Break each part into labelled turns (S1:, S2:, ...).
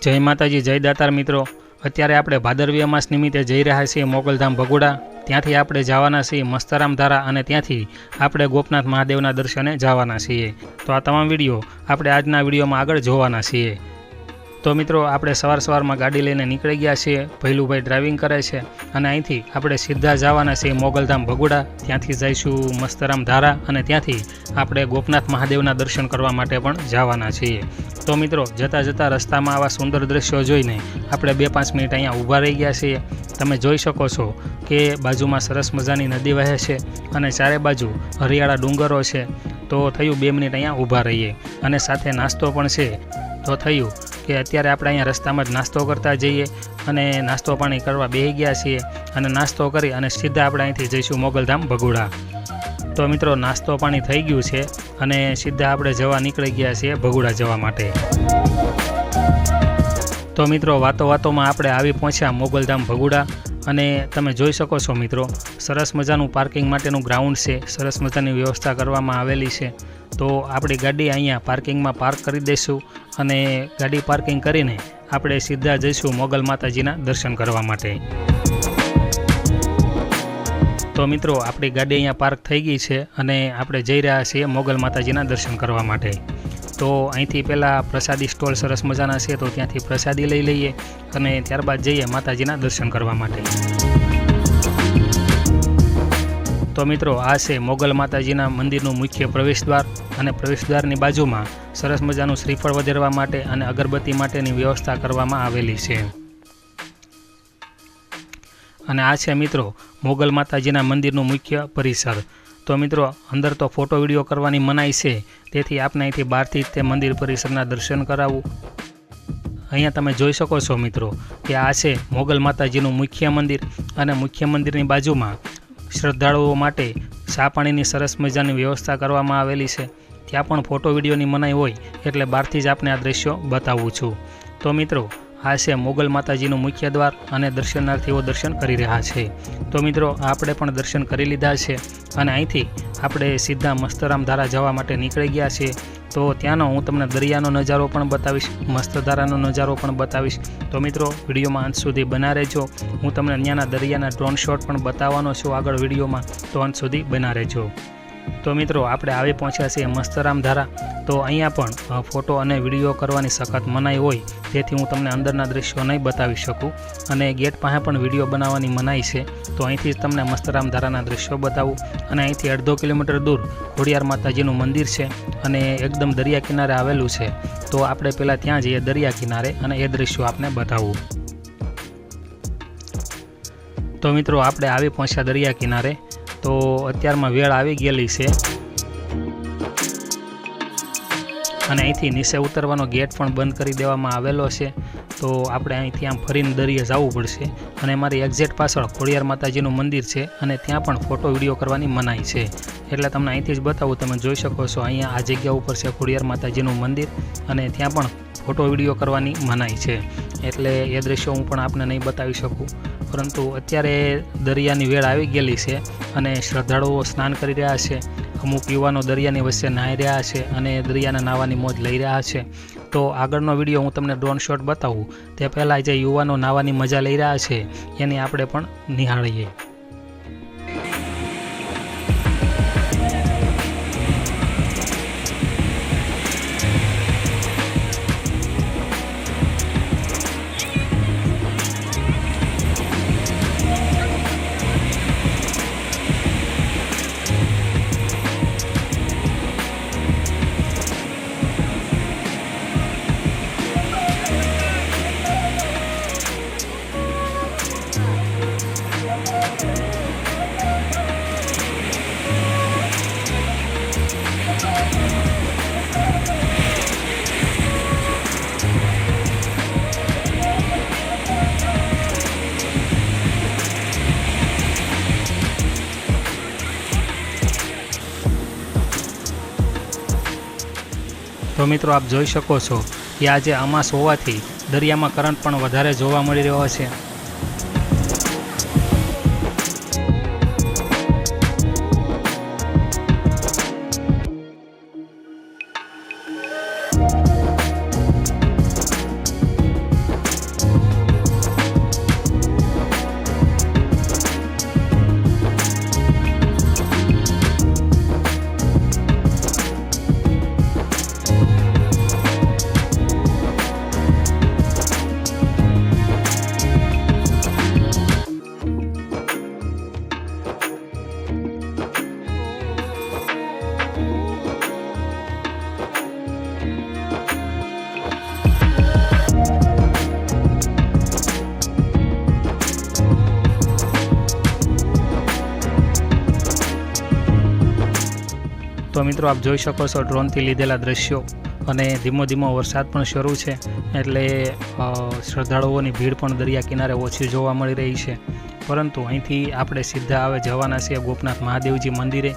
S1: જય માતાજી, જય દાતાર મિત્રો. અત્યારે આપણે ભાદરવી અમાસ નિમિત્તે જઈ રહ્યા છીએ મોગલધામ ભગુડા. ત્યાંથી આપણે જવાના છીએ મસ્તરામ ધારા અને ત્યાંથી આપણે ગોપનાથ મહાદેવના દર્શને જવાના છીએ. તો આ તમામ વીડિયો આપણે આજના વિડીયોમાં આગળ જોવાના છીએ. તો મિત્રો, આપણે સવાર સવારમાં ગાડી લઈને નીકળી ગયા છીએ. ભૈલુભાઈ ડ્રાઇવિંગ કરે છે અને અહીંથી આપણે સીધા જવાના છીએ મોગલધામ ભગુડા. ત્યાંથી જઈશું મસ્તરામ ધારા અને ત્યાંથી આપણે ગોપનાથ મહાદેવના દર્શન કરવા માટે પણ જવાના છીએ. તો મિત્રો, જતાં જતાં રસ્તામાં આવા સુંદર દ્રશ્યો જોઈને આપણે બે પાંચ મિનિટ અહીંયા ઊભા રહી ગયા છીએ. તમે જોઈ શકો છો કે બાજુમાં સરસ મજાની નદી વહે છે અને ચારે બાજુ હરિયાળા ડુંગરો છે. તો થયું બે મિનિટ અહીંયા ઊભા રહીએ. અને સાથે નાસ્તો પણ છે. તો થયું કે અત્યારે આપણે અહીંયા રસ્તામાં જ નાસ્તો કરતા જઈએ અને નાસ્તો પાણી કરવા બેસી ગયા છીએ અને નાસ્તો કરી અને સીધા આપણે અહીંથી જઈશું મોગલધામ ભગોડા. તો મિત્રો, નાસ્તો પાણી થઈ ગયું છે અને સીધા આપણે જવા નીકળી ગયા છીએ ભગુડા જવા માટે. તો મિત્રો વાતો વાતોમાં આપણે આવી પહોંચ્યા મોગલધામ ભગુડા અને તમે જોઈ શકો છો મિત્રો, સરસ મજાનું પાર્કિંગ માટેનું ગ્રાઉન્ડ છે, સરસ મજાની વ્યવસ્થા કરવામાં આવેલી છે. તો આપણી ગાડી અહીંયા પાર્કિંગમાં પાર્ક કરી દઈશું અને ગાડી પાર્કિંગ કરીને આપણે સીધા જઈશું મોગલ માતાજીના દર્શન કરવા માટે. તો મિત્રો, આપણી ગાડી અહીંયા પાર્ક થઈ ગઈ છે અને આપણે જઈ રહ્યા છીએ મોગલ માતાજીના દર્શન કરવા માટે. તો અહીંથી પહેલાં પ્રસાદી સ્ટોલ સરસ મજાના છે, તો ત્યાંથી પ્રસાદી લઈ લઈએ અને ત્યારબાદ જઈએ માતાજીના દર્શન કરવા માટે. તો મિત્રો, આ છે મોગલ માતાજીના મંદિરનું મુખ્ય પ્રવેશદ્વાર અને પ્રવેશદ્વારની બાજુમાં સરસ મજાનું શ્રીફળ વધેરવા માટે અને અગરબત્તી માટેની વ્યવસ્થા કરવામાં આવેલી છે. અને આ છે મિત્રો, મોગલ માતાજીના મંદિરનું મુખ્ય પરિસર. તો મિત્રો, અંદર તો ફોટો વીડિયો કરવાની મનાઈ છે, તેથી આપને અહીંથી બહારથી તે મંદિર પરિસરના દર્શન કરાવવું અહીંયા તમે જોઈ શકો છો મિત્રો, કે આ છે મોગલ માતાજીનું મુખ્ય મંદિર અને મુખ્ય મંદિરની બાજુમાં શ્રદ્ધાળુઓ માટે ચા પાણીની સરસ મજાની વ્યવસ્થા કરવામાં આવેલી છે. ત્યાં પણ ફોટો વિડીયોની મનાઈ હોય એટલે બહારથી જ આપને આ દ્રશ્યો બતાવું છું. તો મિત્રો, આ છે મોગલ માતાજીનું મુખ્ય દ્વાર અને દર્શનાર્થીઓ દર્શન કરી રહ્યા છે. તો મિત્રો, આપણે પણ દર્શન કરી લીધા છે અને અહીંથી આપણે સીધા મસ્તરામ ધારા જવા માટે નીકળી ગયા છીએ. તો ત્યાંનો હું તમને દરિયાનો નજારો પણ બતાવીશ મસ્તધારાનો નજારો પણ બતાવીશ. તો મિત્રો, વિડીયોમાં અંત સુધી બના રહેજો. હું તમને ત્યાંના દરિયાના ડ્રોન શોટ પણ બતાવવાનો છું આગળ વિડીયોમાં. તો અંત સુધી બના રહેજો. તો મિત્રો, આપણે આવી પહોંચ્યા છીએ મસ્તરામ ધારા. તો અહીંયા પણ ફોટો અને વીડિયો કરવાની સખત મનાઈ હોય, તેથી હું તમને અંદરના દૃશ્યો નહીં બતાવી શકું. અને ગેટ પાસે પણ વીડિયો બનાવવાની મનાઈ છે. તો અહીંથી જ તમને મસ્તરામ ધારાના દૃશ્યો બતાવું. અને અહીંથી અડધો કિલોમીટર દૂર ખોડિયાર માતાજીનું મંદિર છે અને એકદમ દરિયા કિનારે આવેલું છે. તો આપણે પહેલાં ત્યાં જઈએ દરિયા કિનારે અને એ દૃશ્યો આપને બતાવું. તો મિત્રો, આપણે આવી પહોંચ્યા દરિયા કિનારે. તો અત્યારમાં વેળ આવી ગયેલી છે. અને અહીંથી નીચે ઉતરવાનો ગેટ પણ બંધ કરી દેવામાં આવેલો છે. તો આપણે અહીંથી આમ ફરીને દરિયે જવું પડશે. અને મારી એક્ઝેક્ટ પાછળ ખોડિયાર માતાજીનું મંદિર છે અને ત્યાં પણ ફોટો, વીડિયો કરવાની મનાઈ છે. એટલે તમને અહીંથી જ બતાવું, તમે જોઈ શકો છો, અહીંયા આ જગ્યા ઉપર છે ખોડિયાર માતાજીનું મંદિર અને ત્યાં પણ ફોટો, વીડિયો કરવાની મનાઈ છે. એટલે એ દ્રશ્યો હું પણ આપને નહીં બતાવી શકું. પરંતુ અત્યારે દરિયાની વેળ આવી ગયેલી છે અને શ્રદ્ધાળુઓ સ્નાન કરી રહ્યા છે. અમુક યુવાનો દરિયાની વચ્ચે નાહી રહ્યા છે અને દરિયાના નાહવાની મોજ લઈ રહ્યા છે. તો આગળનો વીડિયો હું તમને ડ્રોન શોટ બતાવું. તે પહેલાં જે યુવાનો નાહવાની મજા લઈ રહ્યા છે, એની આપણે પણ નિહાળીએ. તો મિત્રો આપ જોઈ શકો છો કે આજે અમાસ હોવાથી દરિયામાં કરંટ પણ વધારે જોવા મળી રહ્યો છે. તો મિત્રો આપ જોઈ શકો છો ડ્રોનથી લીધેલા દ્રશ્યો અને ધીમો ધીમો વરસાદ પણ શરૂ છે. એટલે શ્રદ્ધાળુઓની ભીડ પણ દરિયા કિનારે ઓછી જોવા મળી રહી છે. પરંતુ અહીંથી આપણે સીધા હવે જવાના છીએ ગોપનાથ મહાદેવજી મંદિરે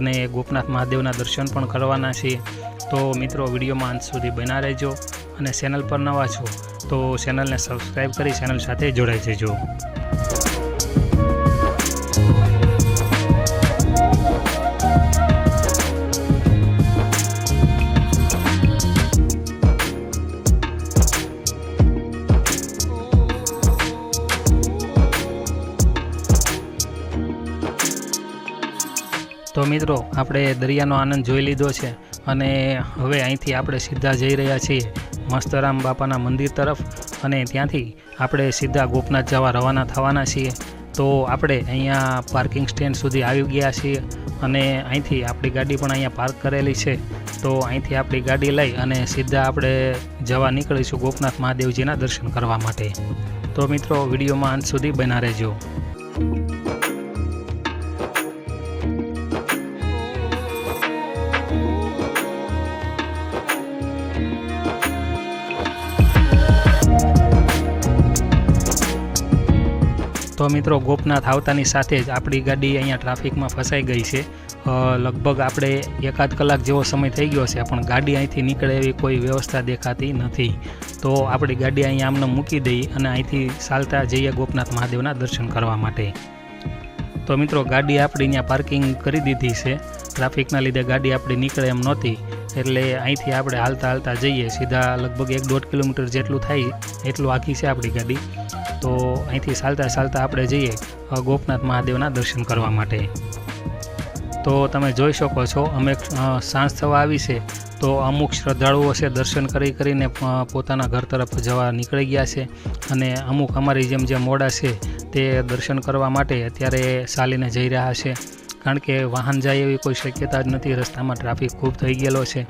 S1: અને ગોપનાથ મહાદેવના દર્શન પણ કરવાના છીએ. તો મિત્રો, વિડીયોમાં અંત સુધી બના રહેજો અને ચેનલ પર નવા છો તો ચેનલને સબસ્ક્રાઈબ કરી ચેનલ સાથે જોડાઈ જજો. તો મિત્રો, આપણે દરિયાનો આનંદ જોઈ લીધો છે અને હવે અહીંથી આપણે સીધા જઈ રહ્યા છીએ મસ્તરામ બાપાના મંદિર તરફ અને ત્યાંથી આપણે સીધા ગોપનાથ જવા રવાના થવાના છીએ. તો આપણે અહીંયા પાર્કિંગ સ્ટેન્ડ સુધી આવી ગયા છીએ અને અહીંથી આપણી ગાડી પણ અહીંયા પાર્ક કરેલી છે. તો અહીંથી આપણી ગાડી લઈ અને સીધા આપણે જવા નીકળીશું ગોપનાથ મહાદેવજીના દર્શન કરવા માટે. તો મિત્રો, વિડીયોમાં અંત સુધી બના રહેજો. તો મિત્રો ગોપનાથ આવતાની સાથે જ આપણી ગાડી અહીંયા ટ્રાફિકમાં ફસાઈ ગઈ છે. લગભગ આપણે એકાદ કલાક જેવો સમય થઈ ગયો છે, પણ ગાડી અહીંથી નીકળે એવી કોઈ વ્યવસ્થા દેખાતી નથી. તો આપણી ગાડી અહીંયા આમને મૂકી દઈ અને અહીંથી ચાલતા જઈએ ગોપનાથ મહાદેવના દર્શન કરવા માટે. તો મિત્રો ગાડી આપણી અહીંયા પાર્કિંગ કરી દીધી છે. ટ્રાફિકના લીધે ગાડી આપણી નીકળે એમ નહોતી, એટલે અહીંથી આપણે હાલતા હાલતા જઈએ. સીધા લગભગ એક દોઢ કિલોમીટર જેટલું થાય એટલું આખી છે આપણી ગાડી. તો અહીંથી ચાલતા ચાલતા આપણે જઈએ ગોપનાથ મહાદેવના દર્શન કરવા માટે. તો તમે જોઈ શકો છો, અમે સાંજ થવા આવી છે, તો અમુક શ્રદ્ધાળુઓ છે દર્શન કરી કરીને પોતાના ઘર તરફ જવા નીકળી ગયા છે અને અમુક અમારી જેમ જે મોડા છે તે દર્શન કરવા માટે અત્યારે ચાલીને જઈ રહ્યા છે. કારણ કે વાહન જાય એવી કોઈ શક્યતા જ નથી, રસ્તામાં ટ્રાફિક ખૂબ થઈ ગયેલો છે.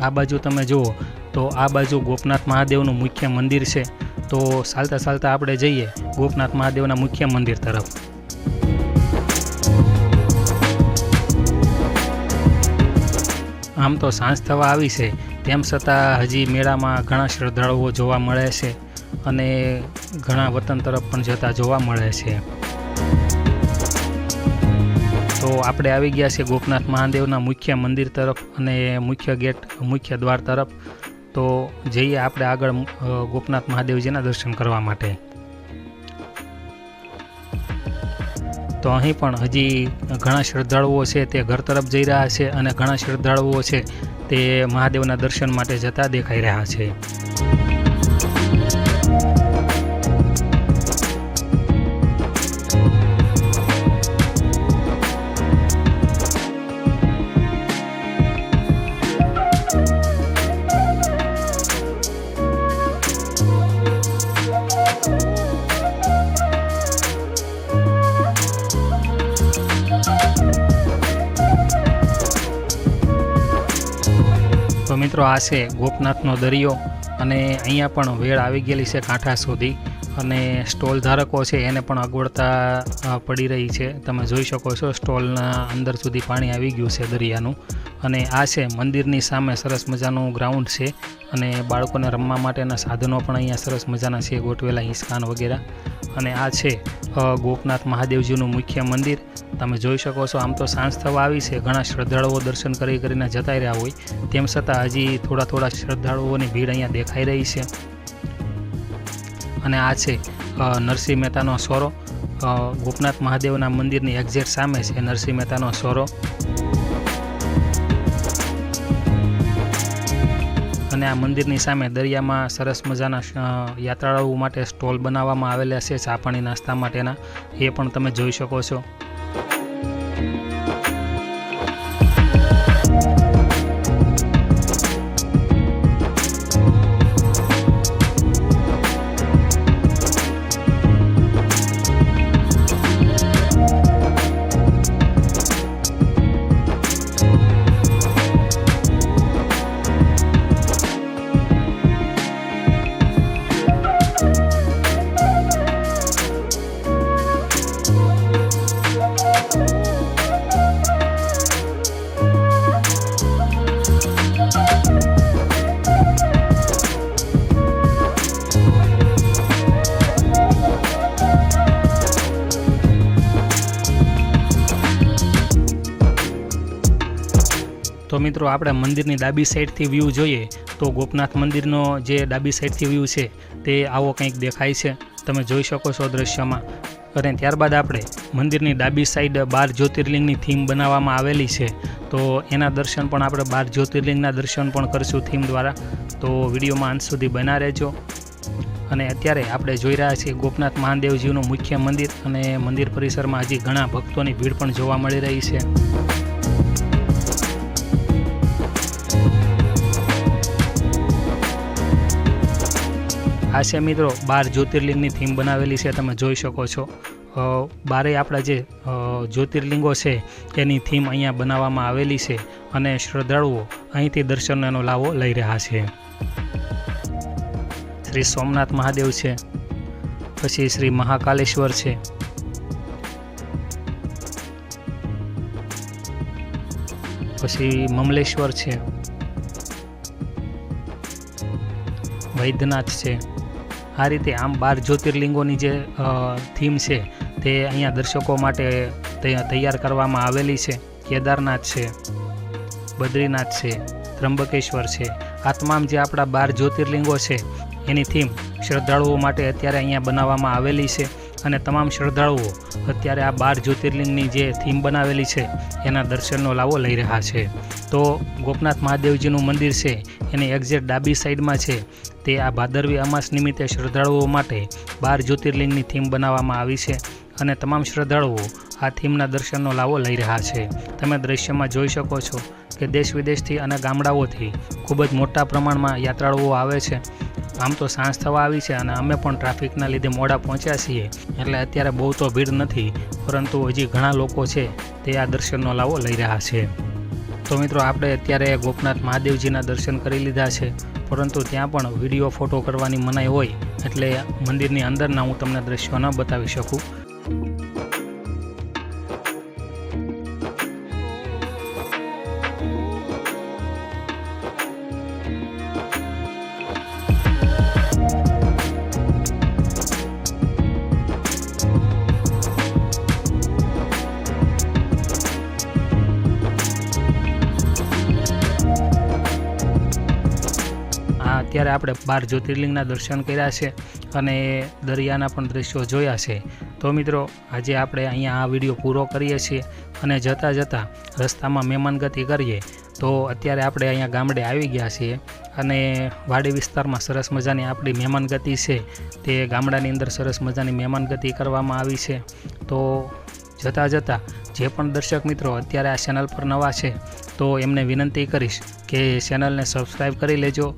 S1: આ બાજુ તમે જુઓ, તો આ બાજુ ગોપનાથ મહાદેવનું મુખ્ય મંદિર છે. તો ચાલતા ચાલતા આપણે જઈએ ગોપનાથ મહાદેવના મુખ્ય મંદિર તરફ. આમ તો સાંજ થવા આવી છે, તેમ છતાં હજી મેળામાં ઘણા શ્રદ્ધાળુઓ જોવા મળે છે અને ઘણા વતન તરફ પણ જતા જોવા મળે છે. તો આપણે આવી ગયા છે ગોપનાથ મહાદેવના મુખ્ય મંદિર તરફ અને મુખ્ય ગેટ, મુખ્ય દ્વાર તરફ. તો જઈએ આપણે આગળ ગોપનાથ મહાદેવજીના દર્શન કરવા માટે. તો અહીં પણ હજી ઘણા શ્રદ્ધાળુઓ છે, તે ઘર તરફ જઈ રહ્યા છે અને ઘણા શ્રદ્ધાળુઓ છે, તે મહાદેવના દર્શન માટે જતા દેખાઈ રહ્યા છે. મિત્રો, આ છે ગોપનાથનો દરિયો અને અહીંયા પણ વેળ આવી ગયેલી છે કાંઠા સુધી અને સ્ટોલ ધારકો છે એને પણ અગવડતા પડી રહી છે. તમે જોઈ શકો છો સ્ટોલના અંદર સુધી પાણી આવી ગયું છે દરિયાનું અને આ છે મંદિરની સામે સરસ મજાનું ગ્રાઉન્ડ છે અને બાળકોને રમવા માટેના સાધનો પણ અહીંયા સરસ મજાના છે ગોઠવેલા હિંચકાન વગેરે. અને આ છે ગોપનાથ મહાદેવજીનું મુખ્ય મંદિર. તમે જોઈ શકો છો, આમ તો સાંજ થવા આવી છે. ઘણા શ્રદ્ધાળુઓ દર્શન કરી કરીને જતા રહ્યા હોય. તેમ છતાં હજી થોડા થોડા શ્રદ્ધાળુઓની ભીડ અહીંયા દેખાઈ રહી છે. અને આ છે નરસિંહ મહેતાનો સોરો. ગોપનાથ મહાદેવના મંદિરની એક્ઝેક્ટ સામે છે નરસિંહ મહેતાનો સોરો. અને આ મંદિરની સામે દરિયામાં સરસ મજાના યાત્રાળુઓ માટે સ્ટોલ બનાવવામાં આવેલા છે ચા પાણી નાસ્તા માટેના એ પણ તમે જોઈ શકો છો. મિત્રો, આપણે મંદિરની ડાબી સાઈડથી વ્યૂ જોઈએ તો ગોપનાથ મંદિરનો જે ડાબી સાઈડથી વ્યૂ છે તે આવો કંઈક દેખાય છે. તમે જોઈ શકો છો દ્રશ્યમાં. અને ત્યારબાદ આપણે મંદિરની ડાબી સાઈડ બાર જ્યોતિર્લિંગની થીમ બનાવવામાં આવેલી છે. તો એના દર્શન પણ આપણે બાર જ્યોતિર્લિંગના દર્શન પણ કરીશું થીમ દ્વારા. તો વિડીયોમાં અંત સુધી બના રહેજો. અને અત્યારે આપણે જોઈ રહ્યા છીએ ગોપનાથ મહાદેવજીનું મુખ્ય મંદિર અને મંદિર પરિસરમાં હજી ઘણા ભક્તોની ભીડ પણ જોવા મળી રહી છે. આ મિત્રો, બાર જ્યોતિર્લિંગની થીમ બનાવેલી છે, તમે જોઈ શકો છો. બારે આપણા જે જ્યોતિર્લિંગો છે, એની થીમ અહીંયા બનાવવામાં આવેલી છે અને શ્રદ્ધાળુઓ અહીંથી દર્શનનો લાવો લઈ રહ્યા છે. શ્રી સોમનાથ મહાદેવ છે, પછી શ્રી મહાકાલેશ્વર છે. પછી મમલેશ્વર છે. વૈદ્યનાથ છે. આ રીતે આમ બાર જ્યોતિર્લિંગોની જે થીમ છે, તે અહીંયા દર્શકો માટે તૈયાર કરવામાં આવેલી છે. કેદારનાથ છે, બદ્રીનાથ છે ત્રંબકેશ્વર છે. આ તમામ જે આપણા બાર જ્યોતિર્લિંગો છે, એની થીમ શ્રદ્ધાળુઓ માટે અત્યારે અહીંયા બનાવવામાં આવેલી છે અને તમામ શ્રદ્ધાળુઓ અત્યારે આ બાર જ્યોતિર્લિંગની જે થીમ બનાવેલી છે, એના દર્શનનો લાવો લઈ રહ્યા છે. તો ગોપનાથ મહાદેવજીનું મંદિર છે, એની એક્ઝેક્ટ ડાબી સાઈડમાં છે તે આ ભાદરવી અમાસ નિમિત્તે શ્રદ્ધાળુઓ માટે બાર જ્યોતિર્લિંગની થીમ બનાવવામાં આવી છે અને તમામ શ્રદ્ધાળુઓ આ થીમના દર્શનનો લાવો લઈ રહ્યા છે. તમે દ્રશ્યમાં જોઈ શકો છો કે દેશ વિદેશથી અને ગામડાઓથી ખૂબ જ મોટા પ્રમાણમાં યાત્રાળુઓ આવે છે. આમ તો સાંજ થવા આવી છે અને અમે પણ ટ્રાફિકના લીધે મોડા પહોંચ્યા છીએ એટલે અત્યારે બહુ તો ભીડ નથી, પરંતુ હજી ઘણા લોકો છે તે આ દર્શનનો લાવો લઈ રહ્યા છે. તો મિત્રો આપણે અત્યારે ગોપનાથ મહાદેવજીના દર્શન કરી લીધા છે. પરંતુ ત્યાં પણ વીડિયો ફોટો કરવાની મનાઈ હોય એટલે મંદિરની અંદરના હું તમને દ્રશ્યો ન બતાવી શકું. અત્યારે આપણે બાર જ્યોતિર્લિંગના દર્શન કર્યા છે અને દરિયાના પણ દ્રશ્યો જોયા છે. તો મિત્રો, આજે આપણે અહીંયા આ વીડિયો પૂરો કરીએ છીએ અને જતાં જતાં રસ્તામાં મહેમાનગતિ કરીએ. તો અત્યારે આપણે અહીંયા ગામડે આવી ગયા છીએ અને વાડી વિસ્તારમાં સરસ મજાની આપણી મહેમાનગતિ છે. તે ગામડાની અંદર સરસ મજાની મહેમાનગતિ કરવામાં આવી છે. તો જતાં જતાં જે પણ દર્શક મિત્રો અત્યારે આ ચેનલ પર નવા છે, તો એમને વિનંતી કરીશ કે ચેનલને સબસ્ક્રાઈબ કરી લેજો.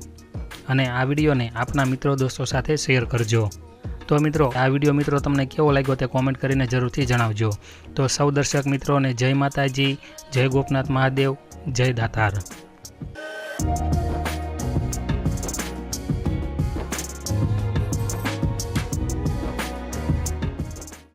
S1: અને આ વિડીયોને આપના મિત્રો દોસ્તો સાથે શેર કરજો. તો મિત્રો, આ વીડિયો મિત્રો તમને કેવો લાગ્યો તે કોમેન્ટ કરીને જરૂરથી જણાવજો. તો સૌ દર્શક મિત્રોને જય માતાજી, જય ગોપનાથ મહાદેવ, જય દાતાર.